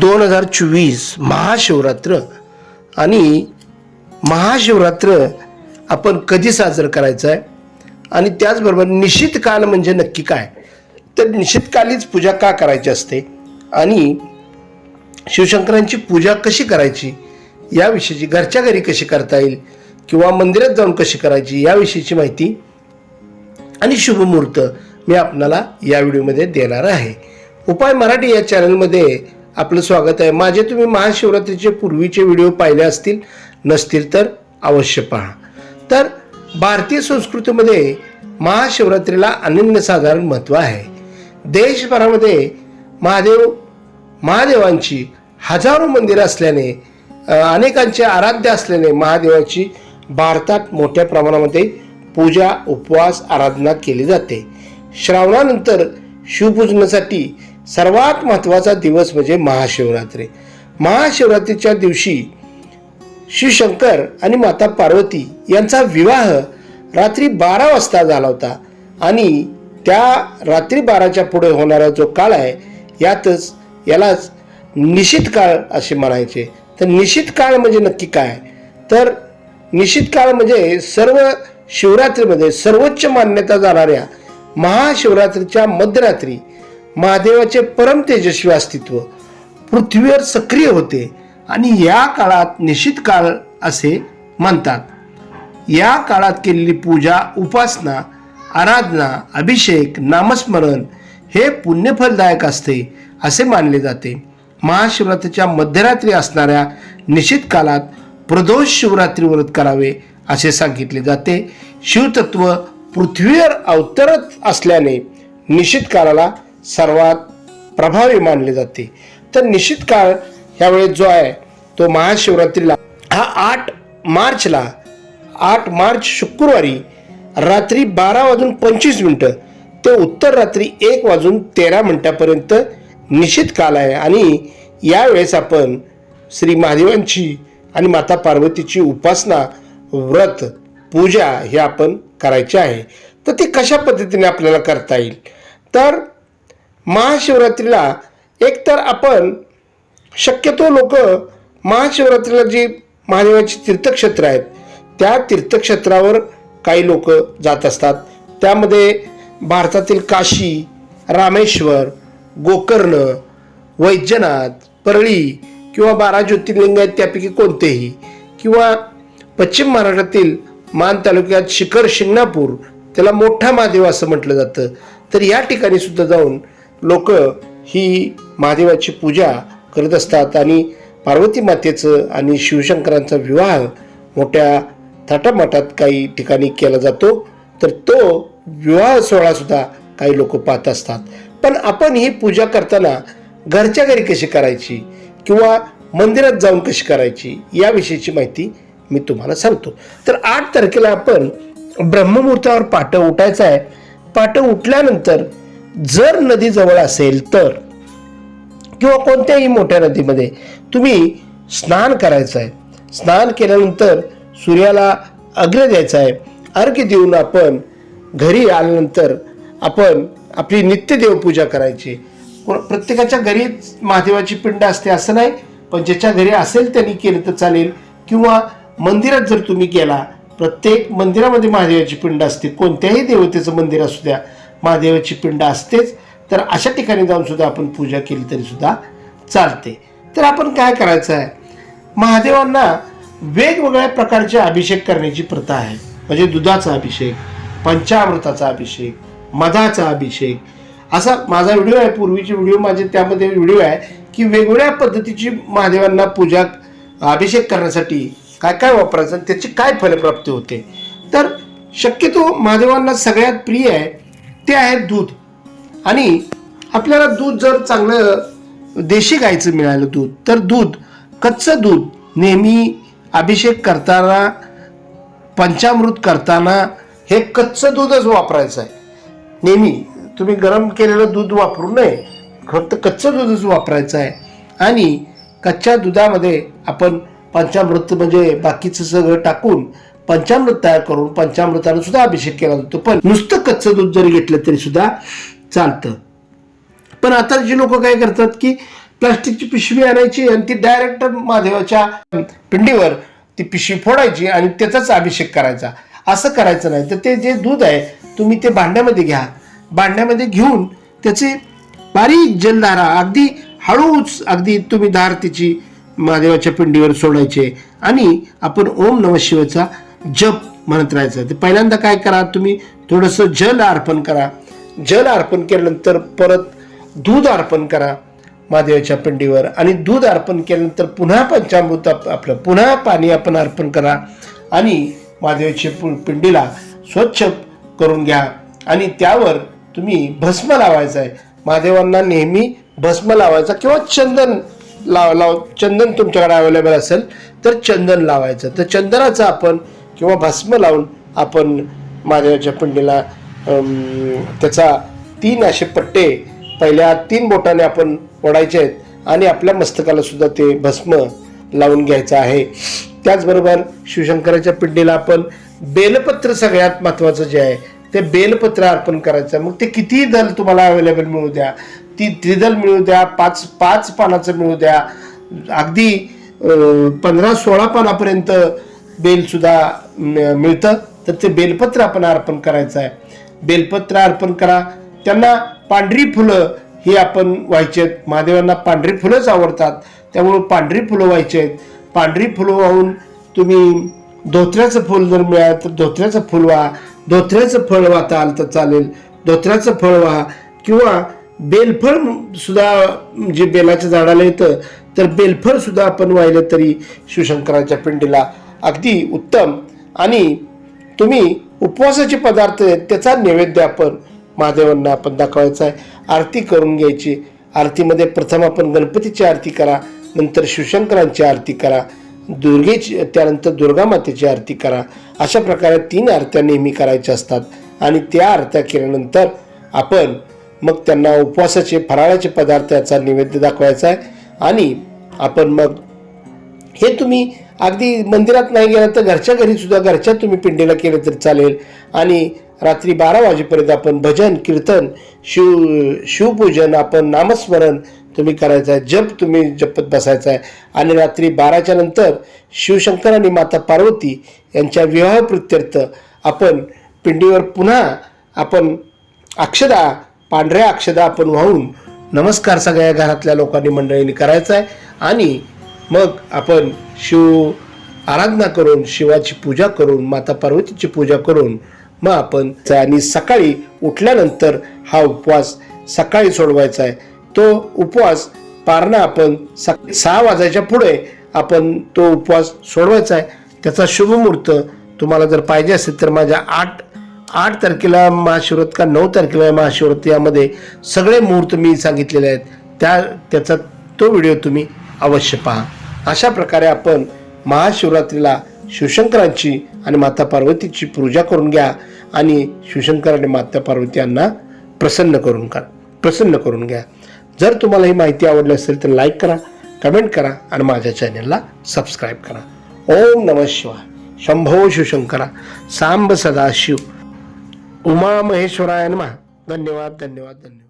दोन हजार चोवीस महाशिवरात्र आणि महाशिवरात्र आपण कधी साजरं करायचं आहे आणि त्याचबरोबर निश्चित काल म्हणजे नक्की काय? तर निश्चितकालीच पूजा का करायची असते? आणि शिवशंकरांची पूजा कशी करायची? याविषयीची घरच्या घरी कशी करता येईल? किंवा मंदिरात जाऊन कशी करायची? याविषयीची माहिती आणि शुभमुहूर्त मी आपणाला या व्हिडिओमध्ये देणार आहे. उपाय मराठी या चॅनलमध्ये आपलं स्वागत आहे. माझे तुम्ही महाशिवरात्रीचे पूर्वीचे व्हिडिओ पाहिले असतील नसतील तर अवश्य पहा. तर भारतीय संस्कृतीमध्ये महाशिवरात्रीला अनन्यसाधारण महत्त्व आहे. देशभरामध्ये महादेव महादेवांची हजारो मंदिरं असल्याने अनेकांचे आराध्य असल्याने महादेवाची भारतात मोठ्या प्रमाणामध्ये पूजा उपवास आराधना केली जाते. श्रावणानंतर शिवपूजनासाठी सर्वात महत्त्वाचा दिवस म्हणजे महाशिवरात्री. महाशिवरात्रीच्या दिवशी शिवशंकर आणि माता पार्वती यांचा विवाह रात्री बारा वाजता झाला होता. आणि त्या रात्री बाराच्या पुढे होणारा जो काळ आहे यातच यालाच निशित काळ असे म्हणायचे. तर निशित काळ म्हणजे नक्की काय? तर निशित काळ म्हणजे सर्व शिवरात्रीमध्ये सर्वोच्च मान्यता जाणाऱ्या महाशिवरात्रीच्या मध्यरात्री महादेवाचे परम तेजस्वी अस्तित्व पृथ्वीवर सक्रिय होते आणि या काळात निश्चित काळ असे म्हणतात. या काळात केलेली पूजा उपासना आराधना अभिषेक नामस्मरण हे पुण्यफलदायक असते असे मानले जाते. महाशिवरात्रीच्या मध्यरात्री असणाऱ्या निश्चित काळात प्रदोष शिवरात्री व्रत करावे असे सांगितले जाते. शिवतत्व पृथ्वीवर अवतरत असल्याने निश्चित काळाला सर्वात प्रभावी मानले जाते. तर निश्चित काळ ह्यावेळेस जो आहे तो महाशिवरात्रीला हा आठ मार्चला आठ मार्च शुक्रवारी रात्री बारा वाजून पंचवीस मिनटं ते उत्तर रात्री एक वाजून तेरा मिनटापर्यंत निश्चित काल आहे. आणि यावेळेस आपण श्री महादेवांची आणि माता पार्वतीची उपासना व्रत पूजा हे आपण करायचे आहे. तर ती कशा पद्धतीने आपल्याला करता येईल? तर महाशिवरात्रीला एकतर आपण शक्यतो लोक महाशिवरात्रीला जी महादेवाची तीर्थक्षेत्र आहेत त्या तीर्थक्षेत्रावर काही लोक जात असतात. त्यामध्ये भारतातील काशी रामेश्वर गोकर्ण वैद्यनाथ परळी किंवा बारा ज्योतिर्लिंग आहेत त्यापैकी कोणतेही किंवा पश्चिम महाराष्ट्रातील मान तालुक्यात शिखर शिंगणापूर त्याला मोठा महादेव असं म्हटलं जातं. तर या ठिकाणी सुद्धा जाऊन लोक ही महादेवाची पूजा करत असतात आणि पार्वती मातेचं आणि शिवशंकरांचा विवाह मोठ्या थाटामाटात काही ठिकाणी केला जातो. तर तो विवाह सोहळासुद्धा काही लोक पाहत असतात. पण आपण ही पूजा करताना घरच्या घरी कशी करायची किंवा मंदिरात जाऊन कशी करायची याविषयीची माहिती मी तुम्हाला सांगतो. तर आठ तारखेला आपण ब्रह्ममुहूर्तावर पाठ उठायचं आहे. पाठ उठल्यानंतर जर नदी जवळ असेल तर किंवा कोणत्याही मोठ्या नदीमध्ये तुम्ही स्नान करायचं आहे. स्नान केल्यानंतर सूर्याला अग्र द्यायचा आहे. अर्घ्य देऊन आपण घरी आल्यानंतर आपण आपली नित्य देवपूजा करायची. प्रत्येकाच्या घरी महादेवाची पिंड असते असं नाही पण ज्याच्या घरी असेल त्यांनी केलं तर चालेल. किंवा मंदिरात जर तुम्ही गेला प्रत्येक मंदिरामध्ये महादेवाची पिंड असते. कोणत्याही देवतेचं मंदिर असू द्या महादेवाची पिंड असतेच तर अशा ठिकाणी जाऊन सुद्धा आपण पूजा केली तरी सुद्धा चालते. तर आपण काय करायचं आहे? महादेवांना वेगवेगळ्या प्रकारचे अभिषेक करण्याची प्रथा आहे. म्हणजे दुधाचा अभिषेक पंचामृताचा अभिषेक मधाचा अभिषेक. असा माझा व्हिडिओ आहे पूर्वीचे व्हिडिओ माझे त्यामध्ये व्हिडिओ आहे की वेगवेगळ्या पद्धतीची महादेवांना पूजा अभिषेक करण्यासाठी काय काय वापरायचं त्याची काय फलप्राप्ती होते. तर शक्यतो महादेवांना सगळ्यात प्रिय आहे ते आहे दूध. आणि आपल्याला दूध जर चांगलं देशी गायचं मिळालं दूध तर दूध कच्चं दूध नेहमी अभिषेक करताना पंचामृत करताना हे कच्चं दूधच वापरायचं आहे. नेहमी तुम्ही गरम केलेलं दूध वापरू नये फक्त कच्चं दूधच वापरायचं आहे. आणि कच्च्या दुधामध्ये आपण पंचामृत म्हणजे बाकीचं सगळं टाकून पंचामृत तयार करून पंचामृतानं सुद्धा अभिषेक केला जातो. पण नुसतं कच्चं दूध जरी घेतलं तरी सुद्धा चालतं. पण आता जी लोक काय करतात की प्लास्टिकची पिशवी आणायची आणि ती डायरेक्ट महादेवाच्या पिंडीवर ती पिशवी फोडायची आणि त्याचाच अभिषेक करायचा. असं करायचं नाही. तर ते जे दूध आहे तुम्ही ते भांड्यामध्ये घ्या. भांड्यामध्ये घेऊन त्याचे बारीक जलधारा अगदी हळूच अगदी तुम्ही धार तिची महादेवाच्या पिंडीवर सोडायचे आणि आपण ओम नम शिवचा जप म्हणत राहायचं. ते पहिल्यांदा काय करा तुम्ही थोडंसं जल अर्पण करा. जल अर्पण केल्यानंतर परत दूध अर्पण करा महादेवाच्या पिंडीवर. आणि दूध अर्पण केल्यानंतर पुन्हा पंचामृत आपलं पुन्हा पाणी आपण अर्पण करा. आणि महादेवाच्या पु- पिंडीला स्वच्छ करून घ्या. आणि त्यावर तुम्ही भस्म लावायचं आहे. महादेवांना नेहमी भस्म लावायचा किंवा चंदन लाव लाव चंदन तुमच्याकडे अवेलेबल असेल तर चंदन लावायचं. तर चंदनाचं आपण किंवा भस्म लावून आपण महादेवाच्या पिंडीला त्याचा तीन असे पट्टे पहिल्या तीन बोटाने आपण ओढायचे आहेत आणि आपल्या मस्तकाला सुद्धा ते भस्म लावून घ्यायचं आहे. त्याचबरोबर शिवशंकराच्या पिंडीला आपण बेलपत्र सगळ्यात महत्त्वाचं जे आहे ते बेलपत्र अर्पण करायचं मग ते कितीही दल तुम्हाला अवेलेबल मिळू द्या ती त्रिदल मिळू द्या पाच पाच पानाचं मिळू द्या अगदी पंधरा सोळा पानापर्यंत बेलसुद्धा मिळतं. तर ते बेलपत्र आपण अर्पण करायचं आहे. बेलपत्र अर्पण करा. त्यांना पांढरी फुलं ही आपण व्हायची आहेत. महादेवांना पांढरी फुलंच आवडतात. त्यामुळे पांढरी फुलं व्हायची आहेत. पांढरी फुलं वाहून तुम्ही धोत्र्याचं फुल जर मिळालं तर धोत्र्याचं फुल व्हा. धोत्र्याचं फळ वाहता आलं तर चालेल. धोत्र्याचं फळ व्हा. किंवा बेलफळ सुद्धा जे बेलाच्या झाडाला येतं. तर बेलफळ सुद्धा आपण वाहिलं तरी शिवशंकराच्या पिंडीला अगदी उत्तम. आणि तुम्ही उपवासाचे पदार्थ आहेत त्याचा नैवेद्य आपण महादेवांना आपण दाखवायचा आहे. आरती करून घ्यायची. आरतीमध्ये प्रथम आपण गणपतीची आरती करा नंतर शिवशंकरांची आरती करा दुर्गेची त्यानंतर दुर्गा मातेची आरती करा. अशा प्रकारे तीन आरत्या नेहमी करायच्या असतात. आणि त्या आरत्या केल्यानंतर आपण मग त्यांना उपवासाचे फराळाचे पदार्थ याचा नैवेद्य दाखवायचा आहे. आणि आपण मग हे तुम्ही अगदी मंदिरात नाही गेलं तर घरच्या घरी सुद्धा घरच्या तुम्ही पिंडीला केलं तरी चालेल. आणि रात्री बारा वाजेपर्यंत आपण भजन कीर्तन शिव शिवपूजन आपण नामस्मरण तुम्ही करायचं आहे. जप तुम्ही जपत बसायचं आहे. आणि रात्री बाराच्या नंतर शिवशंकर आणि माता पार्वती यांच्या विवाह प्रित्यर्थ आपण पिंडीवर पुन्हा आपण अक्षदा पांढऱ्या अक्षदा आपण वाहून नमस्कार सगळ्या घरातल्या लोकांनी मंडळींनी करायचा आहे. आणि मग आपण शिव आराधना करून शिवाची पूजा करून माता पार्वतीची पूजा करून मग आपण आणि सकाळी उठल्यानंतर हा उपवास सकाळी सोडवायचा आहे. तो उपवास पारणा आपण सक सहा वाजायच्या पुढे आपण तो उपवास सोडवायचा आहे. त्याचा शुभ मुहूर्त तुम्हाला जर पाहिजे असेल तर माझ्या आठ आठ तारखेला महाशिवरात का नऊ तारखेला महाशिवरात यामध्ये सगळे मुहूर्त मी सांगितलेले आहेत. त्या त्याचा तो व्हिडिओ तुम्ही अवश्य पहा. अशा प्रकारे आपण महाशिवरात्रीला शिवशंकरांची आणि माता पार्वतीची पूजा करून घ्या आणि शिवशंकर आणि माता पार्वती यांना प्रसन्न करून का प्रसन्न करून घ्या. जर तुम्हाला ही माहिती आवडली असेल तर लाईक करा कमेंट करा आणि माझ्या चॅनलला सबस्क्राईब करा. ओम नम शिवाय. शंभो शिवशंकरा सांब सदाशिव. उमा महेश्वराय नमः. धन्यवाद धन्यवाद धन्यवाद.